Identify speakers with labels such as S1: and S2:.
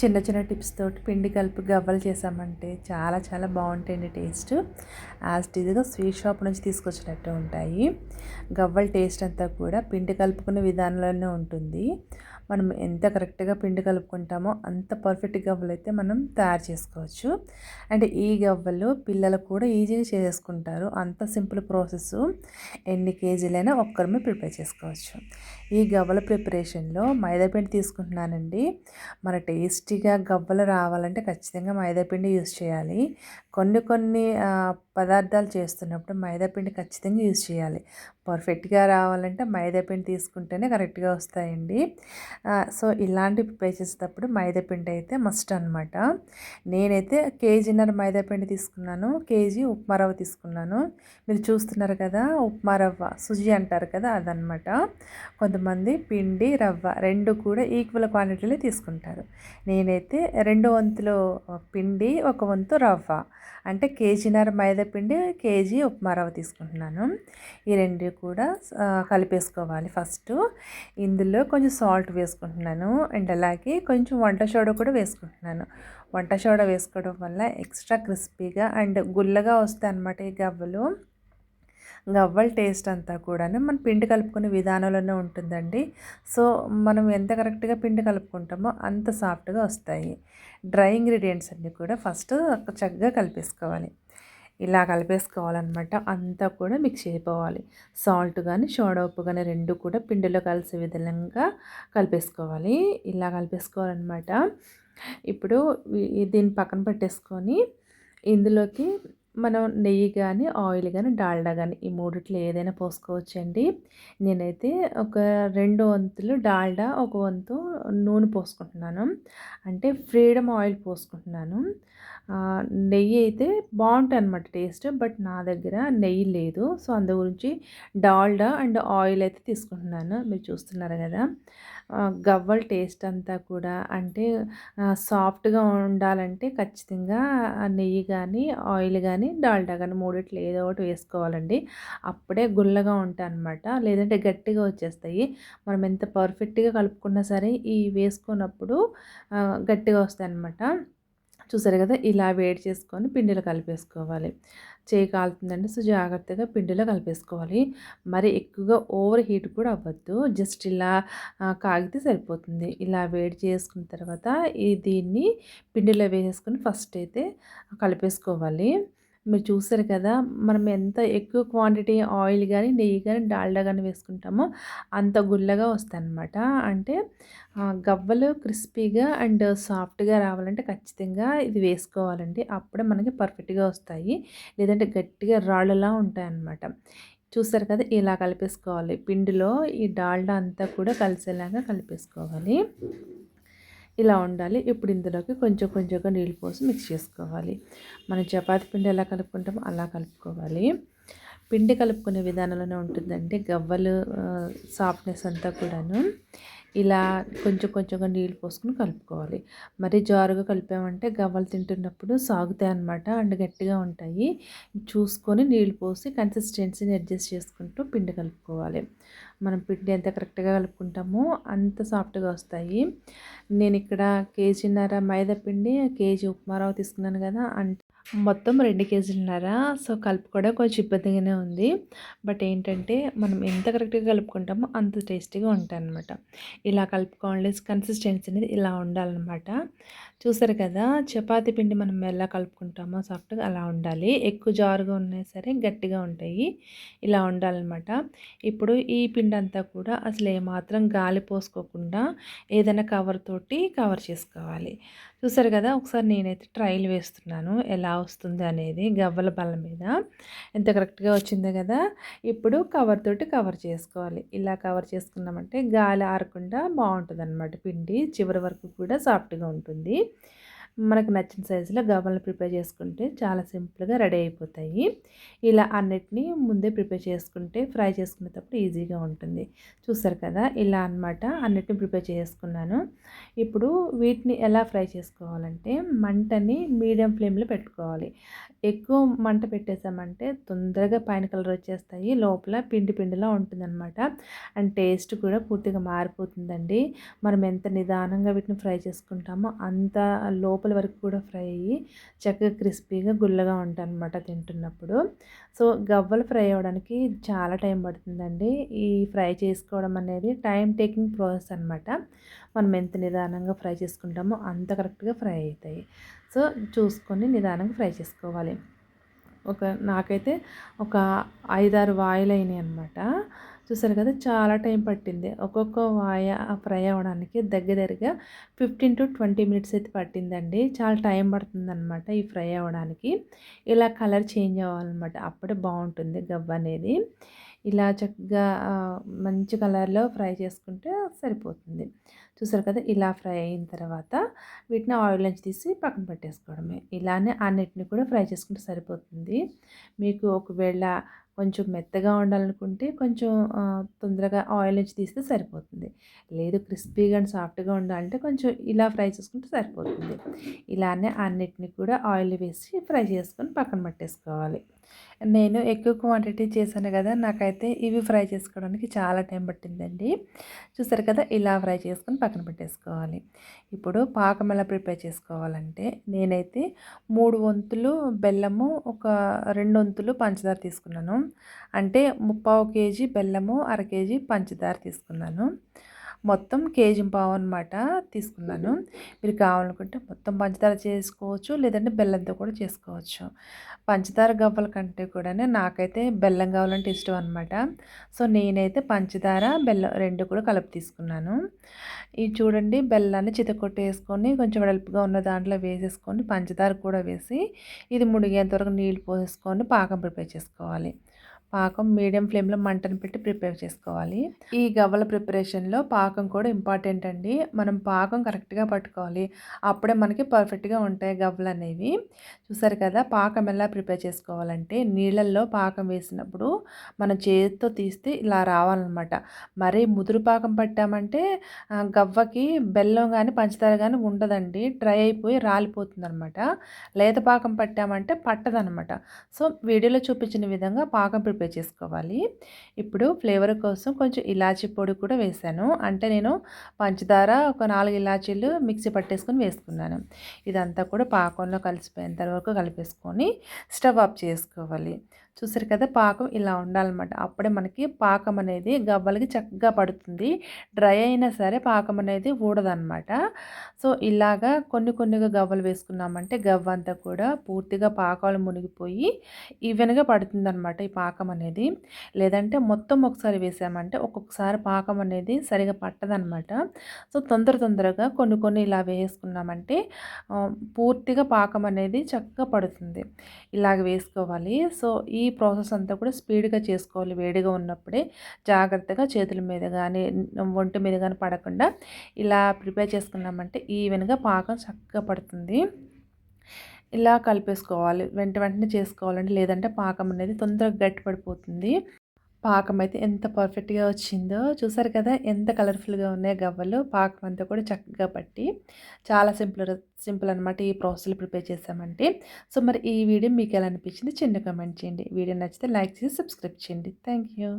S1: చిన్న చిన్న టిప్స్ తోటి పిండి కలిపి గవ్వలు చేసామంటే చాలా చాలా బాగుంటాయండి టేస్ట్. యాజ్ ఇదిగా స్వీట్ షాప్ నుంచి తీసుకొచ్చినట్టు ఉంటాయి. గవ్వల టేస్ట్ అంతా కూడా పిండి కలుపుకునే విధానంలోనే ఉంటుంది. మనం ఎంత కరెక్ట్గా పిండి కలుపుకుంటామో అంత పర్ఫెక్ట్ గవ్వలు అయితే మనం తయారు చేసుకోవచ్చు. అండ్ ఈ గవ్వలు పిల్లలు కూడా ఈజీగా చేసుకుంటారు అంత సింపుల్ ప్రాసెస్ ఎన్ని కేజీలైనా ఒక్కరమే ప్రిపేర్ చేసుకోవచ్చు. ఈ గవ్వల ప్రిపరేషన్లో మైదాపిండి తీసుకుంటున్నానండి. మన టేస్టీగా గవ్వలు రావాలంటే ఖచ్చితంగా మైదాపిండి యూస్ చేయాలి. కొన్ని కొన్ని పదార్థాలు చేస్తున్నప్పుడు మైదాపిండి ఖచ్చితంగా యూజ్ చేయాలి. పర్ఫెక్ట్గా రావాలంటే మైదాపిండి తీసుకుంటేనే కరెక్ట్గా వస్తాయండి. సో ఇలాంటి ప్రిపేర్ చేసేటప్పుడు మైదాపిండి అయితే మస్ట్ అనమాట నేనైతే కేజీన్నర మైదాపిండి తీసుకున్నాను కేజీ ఉప్మా రవ్వ తీసుకున్నాను. మీరు చూస్తున్నారు కదా ఉప్మా రవ్వ సుజీ అంటారు కదా అదనమాట కొంతమంది పిండి రవ్వ రెండు కూడా ఈక్వల్ క్వాంటిటీలో తీసుకుంటారు. నేనైతే రెండు వంతులు పిండి ఒక వంతు రవ్వ. అంటే కేజీన్నర మైదా పిండి కేజీ ఉప్మా రవ్వ తీసుకుంటున్నాను. ఈ రెండు కూడా కలిపేసుకోవాలి ఫస్ట్. ఇందులో కొంచెం సాల్ట్ వేసుకుంటున్నాను. అండ్ అలాగే కొంచెం వంట సోడా కూడా వేసుకుంటున్నాను. వంట సోడా వేసుకోవడం వల్ల ఎక్స్ట్రా క్రిస్పీగా అండ్ గుల్లగా వస్తాయి అన్నమాట ఈ గవ్వలు. గవ్వల టేస్ట్ అంతా కూడా మనం పిండి కలుపుకునే విధానంలోనే ఉంటుందండి. సో మనం ఎంత కరెక్ట్గా పిండి కలుపుకుంటామో అంత సాఫ్ట్గా వస్తాయి. డ్రై ఇంగ్రీడియంట్స్ అన్నీ కూడా ఫస్ట్ చక్కగా కలిపేసుకోవాలి. ఇలా కలిపేసుకోవాలన్నమాట. అంతా కూడా మిక్స్ అయిపోవాలి సాల్ట్ కానీ సోడా ఉప్పు కానీ రెండు కూడా పిండిలో కలిసే విధంగా కలిపేసుకోవాలి. ఇలా కలిపేసుకోవాలన్నమాట. ఇప్పుడు దీన్ని పక్కన పెట్టేసుకొని ఇందులోకి మనం నెయ్యి కానీ ఆయిల్ కానీ డాల్డా కానీ ఈ మూడిట్లో ఏదైనా పోసుకోవచ్చండి. నేనైతే ఒక రెండు వంతులు డాల్డా ఒక వంతు నూనె పోసుకుంటున్నాను. అంటే ఫ్రీడమ్ ఆయిల్ పోసుకుంటున్నాను. నెయ్యి అయితే బాగుంటుంది అనమాట టేస్ట్ బట్ నా దగ్గర నెయ్యి లేదు. సో అందు గురించి డాల్డా అండ్ ఆయిల్ అయితే తీసుకుంటున్నాను. మీరు చూస్తున్నారు కదా. గవ్వల టేస్ట్ అంతా కూడా అంటే సాఫ్ట్గా ఉండాలంటే ఖచ్చితంగా నెయ్యి కానీ ఆయిల్ కానీ డాల్డా కానీ మూడిట్లు ఏదో ఒకటి వేసుకోవాలండి. అప్పుడే గుల్లగా ఉంటాయి అనమాట లేదంటే గట్టిగా వచ్చేస్తాయి. మనం ఎంత పర్ఫెక్ట్గా కలుపుకున్నా సరే ఈ వేసుకున్నప్పుడు గట్టిగా వస్తాయి అనమాట చూసారు కదా? ఇలా వేడి చేసుకొని పిండిలో కలిపేసుకోవాలి. చేయి కాలుతుందండి సో జాగ్రత్తగా పిండిలో కలిపేసుకోవాలి. మరి ఎక్కువగా ఓవర్ హీట్ కూడా అవ్వద్దు. జస్ట్ ఇలా కాగితే సరిపోతుంది. ఇలా వేడి చేసుకున్న తర్వాత ఈ దీన్ని పిండిలో వేసేసుకొని ఫస్ట్ అయితే కలిపేసుకోవాలి. మీరు చూసారు కదా మనం ఎంత ఎక్కువ క్వాంటిటీ ఆయిల్ కానీ నెయ్యి కానీ డాల్డా కానీ వేసుకుంటామో అంత గుల్లగా వస్తాయన్నమాట. అంటే గవ్వలు క్రిస్పీగా అండ్ సాఫ్ట్గా రావాలంటే ఖచ్చితంగా ఇది వేసుకోవాలండి. అప్పుడే మనకి పర్ఫెక్ట్గా వస్తాయి. లేదంటే గట్టిగా రాళ్ళలా ఉంటాయన్నమాట. చూసారు కదా ఇలా కలిపేసుకోవాలి. పిండిలో ఈ డాల్డా అంతా కూడా కలిసేలాగా కలిపేసుకోవాలి. ఇలా ఉండాలి. ఇప్పుడు ఇందులోకి కొంచెం కొంచెంగా నీళ్ళు పోసి మిక్స్ చేసుకోవాలి. మనం చపాతి పిండి ఎలా కలుపుకుంటామో అలా కలుపుకోవాలి. పిండి కలుపుకునే విధానంలోనే ఉంటుందండి గవ్వలు సాఫ్ట్నెస్ అంతా కూడాను. ఇలా కొంచెం కొంచెంగా నీళ్ళు పోసుకుని కలుపుకోవాలి. మరీ జారుగా కలిపామంటే గవ్వలు తింటున్నప్పుడు సాగుతాయి అనమాట అండ్ గట్టిగా ఉంటాయి. చూసుకొని నీళ్ళు పోసి కన్సిస్టెన్సీని అడ్జస్ట్ చేసుకుంటూ పిండి కలుపుకోవాలి. మనం పిండి ఎంత కరెక్ట్గా కలుపుకుంటామో అంత సాఫ్ట్గా వస్తాయి. నేను ఇక్కడ కేజీన్నర మైదా పిండి కేజీ ఉప్మారావు తీసుకున్నాను కదా అంటే మొత్తం రెండు కేజీలున్నర? సో కలుపుకోవడం కొంచెం ఇబ్బందిగానే ఉంది. బట్ ఏంటంటే మనం ఎంత కరెక్ట్గా కలుపుకుంటామో అంత టేస్టీగా ఉంటాయి అనమాట ఇలా కలుపుకోవాలి కన్సిస్టెన్సీ అనేది ఇలా ఉండాలన్నమాట. చూసారు కదా చపాతి పిండి మనం ఎలా కలుపుకుంటామో సాఫ్ట్గా అలా ఉండాలి. ఎక్కువ జారుగా ఉన్నా సరే గట్టిగా ఉంటాయి. ఇలా ఉండాలన్నమాట. ఇప్పుడు ఈ పిండి అంతా కూడా అసలు ఏమాత్రం గాలి పోసుకోకుండా ఏదైనా కవర్ తోటి కవర్ చేసుకోవాలి. చూసారు కదా ఒకసారి నేనైతే ట్రయల్ వేస్తున్నాను. ఎలా వస్తుంది అనేది గవ్వల బల్ల మీద. ఎంత కరెక్ట్గా వచ్చిందో కదా ఇప్పుడు కవర్ తోటి కవర్ చేసుకోవాలి. ఇలా కవర్ చేసుకున్నామంటే గాలి ఆరకుండా బాగుంటుంది అనమాట పిండి చివరి వరకు కూడా సాఫ్ట్గా ఉంటుంది. మనకు నచ్చిన సైజులో గవ్వలను ప్రిపేర్ చేసుకుంటే చాలా సింపుల్గా రెడీ అయిపోతాయి. ఇలా అన్నిటినీ ముందే ప్రిపేర్ చేసుకుంటే ఫ్రై చేసుకునేటప్పుడు ఈజీగా ఉంటుంది. చూసారు కదా ఇలా అనమాట అన్నిటిని ప్రిపేర్ చేసుకున్నాను. ఇప్పుడు వీటిని ఎలా ఫ్రై చేసుకోవాలంటే మంటని మీడియం ఫ్లేమ్లో పెట్టుకోవాలి. ఎక్కువ మంట పెట్టేసామంటే తొందరగా పైన కలర్ వచ్చేస్తాయి. లోపల పిండి పిండిలా ఉంటుందన్నమాట. అండ్ టేస్ట్ కూడా పూర్తిగా మారిపోతుందండి. మనం ఎంత నిదానంగా వీటిని ఫ్రై చేసుకుంటామో అంత లోపల వరకు కూడా ఫ్రై అయ్యి చక్కగా క్రిస్పీగా గుల్లగా ఉంటాయి అనమాట తింటున్నప్పుడు. సో గవ్వలు ఫ్రై అవ్వడానికి చాలా టైం పడుతుందండి. ఈ ఫ్రై చేసుకోవడం అనేది టైం టేకింగ్ ప్రాసెస్ అనమాట మనం ఎంత నిదానంగా ఫ్రై చేసుకుంటామో అంత కరెక్ట్గా ఫ్రై అవుతాయి. సో చూసుకొని నిదానంగా ఫ్రై చేసుకోవాలి. ఒక నాకైతే ఒక ఐదారు వాయిల్ అయినాయి అనమాట చూసారు కదా చాలా టైం పట్టింది. ఒక్కొక్క వాయ ఫ్రై అవ్వడానికి దగ్గర దగ్గరగా ఫిఫ్టీన్ టు ట్వంటీ మినిట్స్ అయితే పట్టిందండి. చాలా టైం పడుతుంది అనమాట ఈ ఫ్రై అవ్వడానికి ఇలా కలర్ చేంజ్ అవ్వాలన్నమాట. అప్పుడే బాగుంటుంది గవ్వ అనేది. ఇలా చక్కగా మంచి కలర్లో ఫ్రై చేసుకుంటే సరిపోతుంది. చూసారు కదా ఇలా ఫ్రై అయిన తర్వాత వీటిని ఆయిల్లోంచి తీసి పక్కన పెట్టేసుకోవడమే. ఇలానే అన్నిటిని కూడా ఫ్రై చేసుకుంటే సరిపోతుంది. మీకు ఒకవేళ కొంచెం మెత్తగా ఉండాలనుకుంటే కొంచెం తొందరగా ఆయిల్ నుంచి తీస్తే సరిపోతుంది. లేదు క్రిస్పీగా అండ్ సాఫ్ట్గా ఉండాలంటే కొంచెం ఇలా ఫ్రై చేసుకుంటే సరిపోతుంది. ఇలానే అన్నిటిని కూడా ఆయిల్ వేసి ఫ్రై చేసుకొని పక్కన పట్టేసుకోవాలి. నేను ఎక్కువ క్వాంటిటీ చేశాను కదా నాకైతే ఇవి ఫ్రై చేసుకోవడానికి చాలా టైం పట్టిందండి. చూసారు కదా ఇలా ఫ్రై చేసుకొని పక్కన పెట్టేసుకోవాలి. ఇప్పుడు పాకం ఎలా ప్రిపేర్ చేసుకోవాలంటే నేనైతే మూడు వంతులు బెల్లము ఒక రెండు వంతులు పంచదార తీసుకున్నాను. అంటే ముప్పావు కేజీ బెల్లము అర కేజీ పంచదార తీసుకున్నాను. మొత్తం కేజీ పావు అనమాట తీసుకున్నాను. మీరు కావాలనుకుంటే మొత్తం పంచదార చేసుకోవచ్చు లేదంటే బెల్లంతో కూడా చేసుకోవచ్చు. పంచదార గవ్వల కంటే కూడా నాకైతే బెల్లం కావాలంటే ఇష్టం అనమాట సో నేనైతే పంచదార బెల్లం రెండు కూడా కలిపి తీసుకున్నాను. ఇది చూడండి బెల్లాన్ని చితకొట్టేసుకొని కొంచెం వెడల్పుగా ఉన్న దాంట్లో వేసేసుకొని పంచదార కూడా వేసి ఇది ముడిగేంత వరకు నీళ్ళు పోసేసుకొని పాకం ప్రిపేర్ చేసుకోవాలి. పాకం మీడియం ఫ్లేమ్లో మంటను పెట్టి ప్రిపేర్ చేసుకోవాలి. ఈ గవ్వల ప్రిపరేషన్లో పాకం కూడా ఇంపార్టెంట్ అండి. మనం పాకం కరెక్ట్గా పట్టుకోవాలి. అప్పుడే మనకి పర్ఫెక్ట్గా ఉంటాయి గవ్వలు అనేవి. చూసారు కదా పాకం ఎలా ప్రిపేర్ చేసుకోవాలంటే నీళ్ళల్లో పాకం వేసినప్పుడు మనం చేతితో తీస్తే ఇలా రావాలన్నమాట. మరీ ముదురు పాకం పట్టామంటే గవ్వకి బెల్లం కానీ పంచదార కానీ ఉండదండి. డ్రై అయిపోయి రాలిపోతుంది అనమాట లేత పాకం పట్టామంటే పట్టదనమాట సో వీడియోలో చూపించిన విధంగా పాకం ప్రిపేర్ చేసుకోవాలి. ఇప్పుడు ఫ్లేవర్ కోసం కొంచెం ఇలాచీ పొడి కూడా వేసాను. అంటే నేను పంచదార ఒక నాలుగు ఇలాచీలు మిక్సీ పట్టేసుకొని వేసుకున్నాను. ఇదంతా కూడా పాకంలో కలిసిపోయేంత వరకు కలిపేసుకొని స్టవ్ ఆఫ్ చేసుకోవాలి. చూసారు కదా! పాకం ఇలా ఉండాలన్నమాట. అప్పుడే మనకి పాకం అనేది గవ్వలకి చక్కగా పడుతుంది. డ్రై అయినా సరే పాకం అనేది ఊడదన్నమాట. సో ఇలాగా కొన్ని కొన్నిగా గవ్వలు వేసుకున్నామంటే గవ్వ అంతా కూడా పూర్తిగా పాకాలు మునిగిపోయి ఈవెన్గా పడుతుందన్నమాట ఈ పాకం అనేది. లేదంటే మొత్తం ఒకసారి వేసామంటే ఒక్కొక్కసారి పాకం అనేది సరిగా పట్టదనమాట సో తొందర తొందరగా కొన్ని కొన్ని ఇలా వేసుకున్నామంటే పూర్తిగా పాకం అనేది చక్కగా పడుతుంది. ఇలాగ వేసుకోవాలి. సో ఈ ప్రాసెస్ అంతా కూడా స్పీడ్గా చేసుకోవాలి. వేడిగా ఉన్నప్పుడే జాగ్రత్తగా చేతుల మీద కానీ ఒంటి మీద కానీ పడకుండా ఇలా ప్రిపేర్ చేసుకున్నామంటే ఈవెన్గా పాకం చక్కగా పడుతుంది. ఇలా కలిపేసుకోవాలి. వెంట వెంటనే చేసుకోవాలండి. లేదంటే పాకం అనేది తొందరగా గట్టి పడిపోతుంది పాకం అయితే ఎంత పర్ఫెక్ట్గా వచ్చిందో చూసారు కదా! ఎంత కలర్ఫుల్గా ఉన్నాయి గవ్వలు. పాకం అంతా కూడా చక్కగా పట్టి చాలా సింపుల్ సింపుల్ అనమాట ఈ ప్రాసెస్లో ప్రిపేర్ చేసామంటే. సో మరి ఈ వీడియో మీకు ఎలా అనిపించింది? చిన్న కమెంట్ చేయండి. వీడియో నచ్చితే లైక్ చేసి సబ్స్క్రైబ్ చేయండి. Thank you